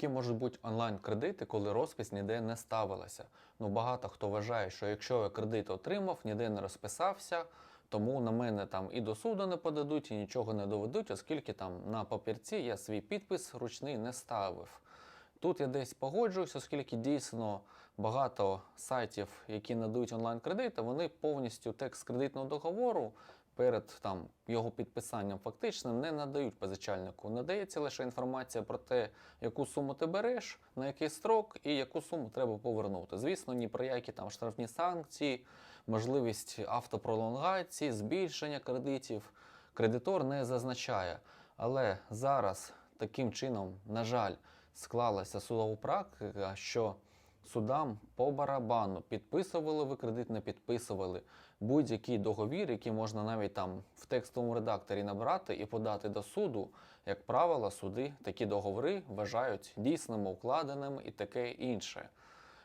Які можуть бути онлайн-кредити, коли розпис ніде не ставилася. Ну багато хто вважає, що якщо я кредит отримав, ніде не розписався, тому на мене там і до суду не подадуть, і нічого не доведуть, оскільки там на папірці я свій підпис ручний не ставив. Тут я десь погоджуюсь, оскільки дійсно багато сайтів, які надають онлайн-кредити, вони повністю текст кредитного договору перед там, його підписанням фактично не надають позичальнику. Надається лише інформація про те, яку суму ти береш, на який строк і яку суму треба повернути. Звісно, ні про які там штрафні санкції, можливість автопролонгації, збільшення кредитів кредитор не зазначає. Але зараз таким чином, на жаль, склалася судова практика, що судам по барабану підписували ви кредит, не підписували будь-який договір, який можна навіть там в текстовому редакторі набрати і подати до суду. Як правило, суди такі договори вважають дійсними, укладеними і таке інше.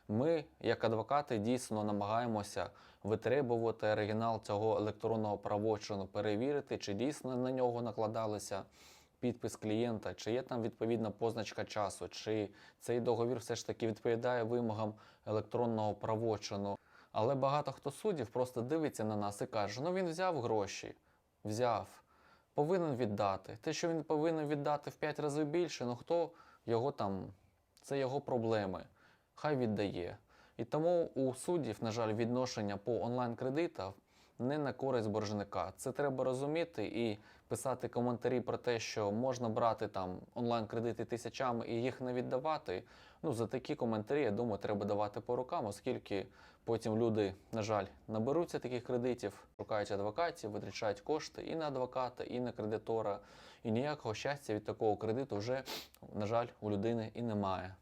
Ми, як адвокати, дійсно намагаємося витребувати оригінал цього електронного правочину, перевірити, чи дійсно на нього накладалися підпис клієнта, чи є там відповідна позначка часу, чи цей договір все ж таки відповідає вимогам електронного правочину. Але багато хто суддів просто дивиться на нас і каже: ну він взяв гроші, взяв, повинен віддати. Те, що він повинен віддати в 5 разів більше, ну хто його там, це його проблеми. Хай віддає. І тому у суддів, на жаль, відношення по онлайн-кредитах не на користь боржника. Це треба розуміти і писати коментарі про те, що можна брати там онлайн-кредити тисячами і їх не віддавати. Ну, за такі коментарі, я думаю, треба давати по рукам, оскільки потім люди, на жаль, наберуться таких кредитів, шукають адвокатів, витрачають кошти і на адвоката, і на кредитора. І ніякого щастя від такого кредиту вже, на жаль, у людини і немає.